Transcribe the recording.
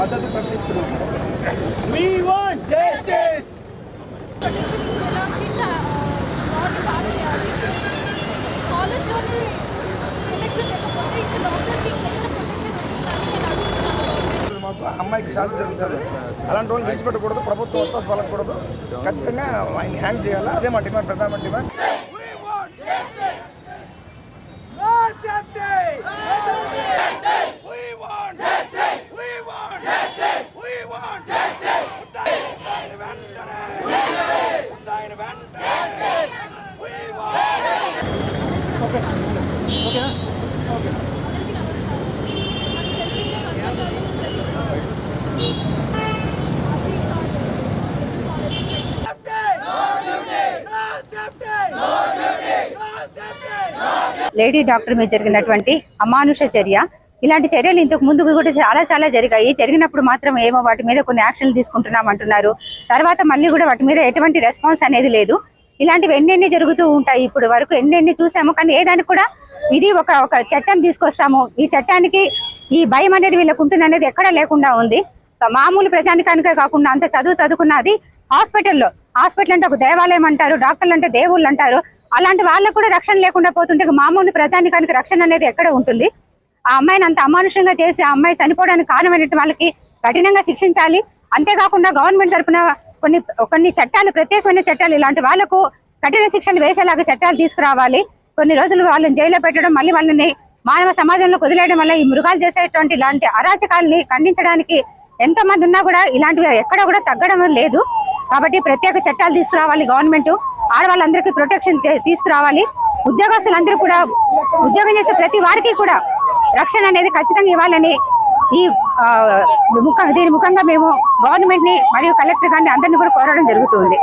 మద్దతు ప్రకటిస్తున్నాం. We want justice! మాకు అమ్మాయికి శాంతి జరుగుతుంది. అలాంటి వాళ్ళు విడిచిపెట్టకూడదు ప్రభుత్వం ఒత్తాసు పలకూడదు ఖచ్చితంగా ఆయన హ్యాంగ్ చేయాలి? అదే మా డిమాండ్ ప్రధాన డిమాండ్. లేడీ డాక్టర్ మీద జరిగినటువంటి అమానుష చర్య. ఇలాంటి చర్యలు ఇంతకు ముందు కూడా చాలా చాలా జరిగాయి. జరిగినప్పుడు మాత్రం ఏమో వాటి మీద కొన్ని యాక్షన్లు తీసుకుంటున్నాం అంటున్నారు తర్వాత మళ్ళీ కూడా వాటి మీద ఎటువంటి రెస్పాన్స్ అనేది లేదు. ఇలాంటివి ఎన్నెన్ని జరుగుతూ ఉంటాయి ఇప్పుడు వరకు ఎన్నెన్ని చూసాము కానీ ఏదానికి కూడా ఇది ఒక ఒక చట్టం తీసుకొస్తాము. ఈ చట్టానికి ఈ భయం అనేది వీళ్ళకు ఉంటుంది అనేది ఎక్కడా లేకుండా ఉంది. మామూలు ప్రజానికానికే కాకుండా అంత చదువు చదువుకున్నది హాస్పిటల్లో హాస్పిటల్ అంటే ఒక దేవాలయం అంటారు డాక్టర్లు అంటే దేవుళ్ళు అంటారు. అలాంటి వాళ్ళకు కూడా రక్షణ లేకుండా పోతుంటే మామూలు ప్రజానికానికి రక్షణ అనేది ఎక్కడ ఉంటుంది? ఆ అమ్మాయిని అంత అమానుషంగా చేసి ఆ అమ్మాయి చనిపోవడానికి కారణమైనటువంటి వాళ్ళకి కఠినంగా శిక్షించాలి. అంతేకాకుండా గవర్నమెంట్ తరఫున కొన్ని కొన్ని చట్టాలు ప్రత్యేకమైన చట్టాలు ఇలాంటి వాళ్ళకు కఠిన శిక్షలు వేసేలాగా చట్టాలు తీసుకురావాలి. కొన్ని రోజులు వాళ్ళని జైల్లో పెట్టడం మళ్ళీ వాళ్ళని మానవ సమాజంలో కుదిలేయడం వల్ల ఈ మృగాలు చేసేటువంటి ఇలాంటి అరాచకాలని ఖండించడానికి ఎంతో మంది ఉన్నా కూడా ఇలాంటివి ఎక్కడ కూడా తగ్గడం లేదు. కాబట్టి ప్రత్యేక చట్టాలు తీసుకురావాలి గవర్నమెంట్. ఆడవాళ్ళందరికీ ప్రొటెక్షన్ తీసుకురావాలి. ఉద్యోగస్తులందరూ కూడా ఉద్యోగం చేసే ప్రతి వారికి కూడా రక్షణ అనేది ఖచ్చితంగా ఇవ్వాలని ఈ ఆ, ముఖ దీని ముఖంగా మేము గవర్నమెంట్ని మరియు కలెక్టర్ గారిని అందరినీ కూడా కోరడం జరుగుతుంది.